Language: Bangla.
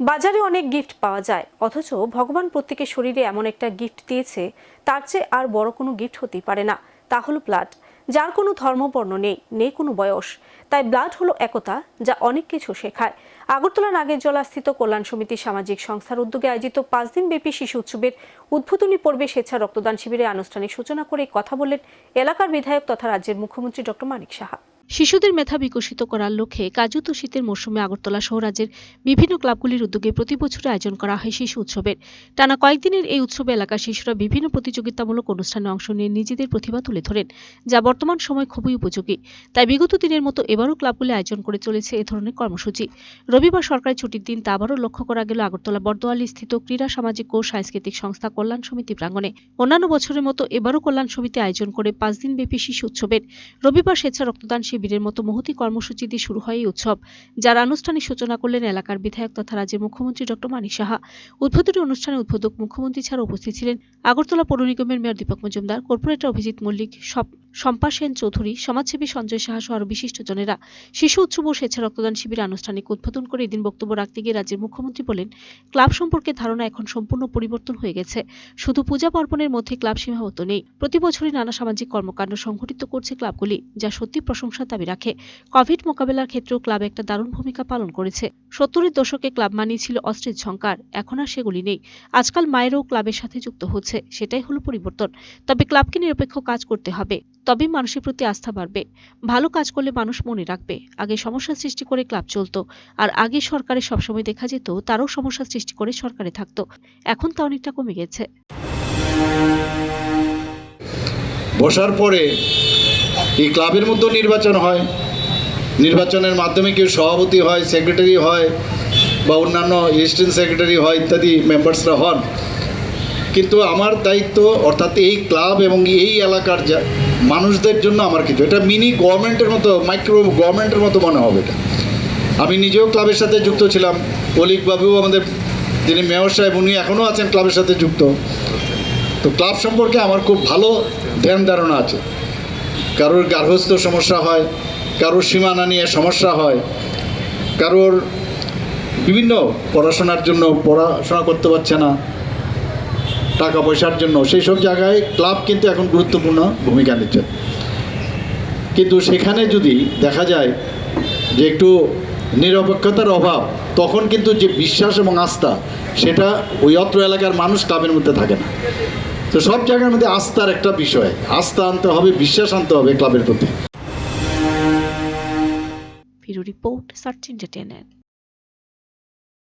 বাজারে অনেক গিফট পাওয়া যায়। অথচ ভগবান প্রত্যেকের শরীরে এমন একটা গিফট দিয়েছে, তার চেয়ে আর বড় কোনো গিফট হতেই পারে না। তা হলো ব্লাড যার কোনো ধর্মবর্ণ নেই নেই কোনো বয়স। তাই ব্লাড হলো একতা, যা অনেক কিছু শেখায়। আগরতলা নাগেরজলা স্থিত কল্যাণ সমিতি সামাজিক সংস্থার উদ্যোগে আয়োজিত পাঁচ দিন ব্যাপী শিশু উৎসবের উদ্বোধনী পর্বে স্বেচ্ছা রক্তদান শিবিরের আনুষ্ঠানিক সূচনা করে কথা বললেন এলাকার বিধায়ক তথা রাজ্যের মুখ্যমন্ত্রী ডক্টর মানিক সাহা। শিশুদের মেধা বিকশিত করার লক্ষ্যে কাজুত শীতের মৌসুমে আগরতলা সহ রাজ্যের বিভিন্ন ক্লাবগুলির উদ্যোগে প্রতি বছর আয়োজন করা হয় শিশু উৎসবের। টানা কয়েকদিনের এই উৎসবে এলাকার শিশুরা বিভিন্ন প্রতিযোগিতামূলক অনুষ্ঠানে অংশ নিয়ে নিজেদের প্রতিভা তুলে ধরেন, যা বর্তমান সময় খুবই উপযোগী। তাই বিগত দিনের মতো এবারও ক্লাবগুলি আয়োজন করে চলেছে এ ধরনের কর্মসূচি। রবিবার সরকারি ছুটির দিন তা আবারও লক্ষ্য করা গেল আগরতলা বর্দোয়ালি স্থিত ক্রীড়া সামাজিক ও সাংস্কৃতিক সংস্থা কল্যাণ সমিতি প্রাঙ্গণে। অন্যান্য বছরের মতো এবারও কল্যাণ সমিতি আয়োজন করে পাঁচ দিন ব্যাপী শিশু উৎসবের। রবিবার স্বেচ্ছা রক্তদান শিবিরের মতো মহতি কর্মসূচি দিয়ে শুরু হয় এই উৎসব, যার আনুষ্ঠানিক সূচনা করলেন এলাকার বিধায়ক তথা রাজ্যের মুখ্যমন্ত্রী ডক্টর মানিক সাহা। উদ্বোধনী অনুষ্ঠানে উদ্বোধক মুখ্যমন্ত্রী ছাড়া উপস্থিত ছিলেন আগরতলা পৌর নিগমের মেয়র দীপক মজুমদার, কর্পোরেটর অভিজিৎ মল্লিক, সব শম্পা সেন চৌধুরী, সমাজসেবী সঞ্জয় সাহা সহ আরও বিশিষ্টজনেরা শিশু উৎসব ও স্বেচ্ছা রক্তদান শিবির আনুষ্ঠানিক উদ্বোধন করে এদিন বক্তব্য রাখতে গিয়ে রাজ্যের মুখ্যমন্ত্রী বলেন, ক্লাব সম্পর্কে ধারণা এখন সম্পূর্ণ পরিবর্তন হয়ে গেছে। শুধু পূজা পার্বণের মধ্যে ক্লাব সীমাবদ্ধ নেই। প্রতি বছরই নানা সামাজিক কর্মকাণ্ড সংঘটিত করছে ক্লাবগুলি, যা সত্যি প্রশংসার দাবি রাখে। কোভিড মোকাবেলার ক্ষেত্রেও ক্লাব একটা দারুণ ভূমিকা পালন করেছে। সত্তরের দশকে ক্লাব মানিয়ে ছিল অস্ত্রের ঝঙ্কার এখন আর সেগুলি নেই। আজকাল মায়েরাও ক্লাবের সাথে যুক্ত হচ্ছে, সেটাই হলো পরিবর্তন। তবে ক্লাবকে নিরপেক্ষ কাজ করতে হবে। তবেই মানুষের প্রতি আস্থা বাড়বে। ভালো কাজ করলে মানুষ মনে রাখবে। আগে সমস্যা সৃষ্টি করে ক্লাব চলতো। আর আগে সরকারে সবসময় দেখা যেত, তারও সমস্যা সৃষ্টি করে সরকারে থাকতো। এখন তা অনেকটা কমে গেছে। বসার পরে এই ক্লাবের মধ্যেও নির্বাচন হয়। নির্বাচনের মাধ্যমে কেউ সভাপতি হয়, সেক্রেটারি হয় বা অন্যান্য অ্যাসিস্ট্যান্ট সেক্রেটারি হয় ইত্যাদি মেম্বার্সরা হন। কিন্তু আমার দায়িত্ব, অর্থাৎ এই ক্লাব এবং এই এলাকার যা মানুষদের জন্য আমার কিছু এটা মিনি গভর্নমেন্টের মতো, মাইক্রো গভর্নমেন্টের মতো মনে হবে এটা। আমি নিজেও ক্লাবের সাথে যুক্ত ছিলাম, অলিক বাবু আমাদের, যিনি মেয়র সাহেব, উনি এখনও আছেন ক্লাবের সাথে যুক্ত। তো ক্লাব সম্পর্কে আমার খুব ভালো ধ্যান ধারণা আছে। কারোর গার্হস্থ্য সমস্যা হয়, কারোর সীমানা নিয়ে সমস্যা হয়, কারোর বিভিন্ন পড়াশোনার জন্য পড়াশোনা করতে পারছে না টাকা পয়সার জন্য। সেই সব জায়গায় ক্লাব কিন্তু এখন গুরুত্বপূর্ণ ভূমিকা নিচ্ছে। কিন্তু সেখানে যদি দেখা যায় যে একটু নিরপেক্ষতার অভাব, তখন কিন্তু যে বিশ্বাস এবং আস্থা, সেটা ওই অত্র এলাকার মানুষ ক্লাবের মধ্যে থাকে না। তো সব জায়গার মধ্যে আস্থার একটা বিষয়। আস্থা আনতে হবে, বিশ্বাস আনতে হবে ক্লাবের প্রতি। Report, search entertainment